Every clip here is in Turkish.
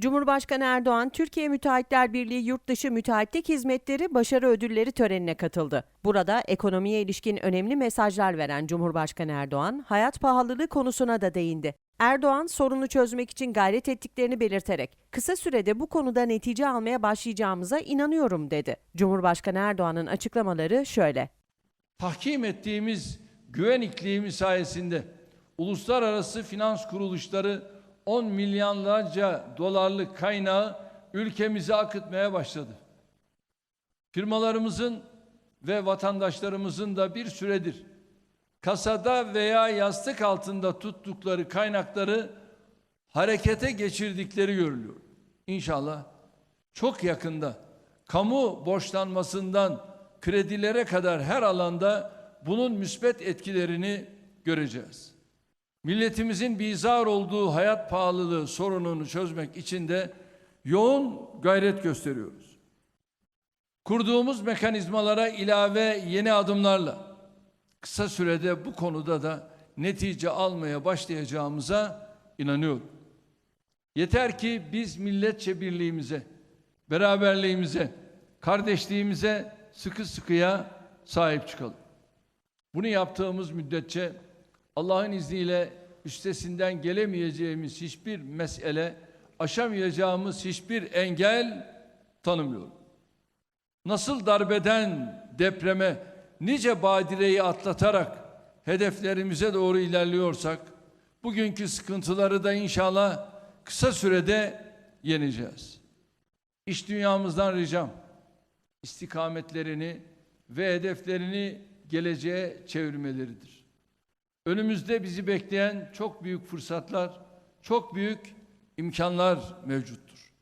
Cumhurbaşkanı Erdoğan, Türkiye Müteahhitler Birliği Yurtdışı Müteahhitlik Hizmetleri Başarı Ödülleri törenine katıldı. Burada ekonomiye ilişkin önemli mesajlar veren Cumhurbaşkanı Erdoğan, hayat pahalılığı konusuna da değindi. Erdoğan, sorunu çözmek için gayret ettiklerini belirterek, kısa sürede bu konuda netice almaya başlayacağımıza inanıyorum dedi. Cumhurbaşkanı Erdoğan'ın açıklamaları şöyle. tahkim ettiğimiz güven iklimi sayesinde uluslararası finans kuruluşları 10 milyarlarca dolarlık kaynağı ülkemize akıtmaya başladı. Firmalarımızın ve vatandaşlarımızın da bir süredir kasada veya yastık altında tuttukları kaynakları harekete geçirdikleri görülüyor. İnşallah çok yakında kamu borçlanmasından kredilere kadar her alanda bunun müspet etkilerini göreceğiz. Milletimizin bizar olduğu hayat pahalılığı sorununu çözmek için de yoğun gayret gösteriyoruz. Kurduğumuz mekanizmalara ilave yeni adımlarla kısa sürede bu konuda da netice almaya başlayacağımıza inanıyorum. Yeter ki biz milletçe birliğimize, beraberliğimize, kardeşliğimize sıkı sıkıya sahip çıkalım. Bunu yaptığımız müddetçe Allah'ın izniyle üstesinden gelemeyeceğimiz hiçbir mesele, aşamayacağımız hiçbir engel tanımıyorum. Nasıl darbeden depreme nice badireyi atlatarak hedeflerimize doğru ilerliyorsak, bugünkü sıkıntıları da inşallah kısa sürede yeneceğiz. İş dünyamızdan ricam, istikametlerini ve hedeflerini geleceğe çevirmeleridir. Önümüzde bizi bekleyen çok büyük fırsatlar, çok büyük imkanlar mevcuttur.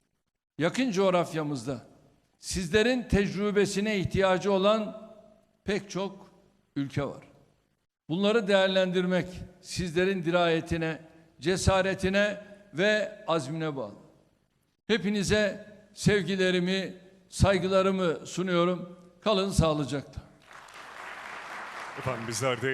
Yakın coğrafyamızda sizlerin tecrübesine ihtiyacı olan pek çok ülke var. Bunları değerlendirmek sizlerin dirayetine, cesaretine ve azmine bağlı. Hepinize sevgilerimi, saygılarımı sunuyorum. Kalın sağlıcakla. Efendim bizler de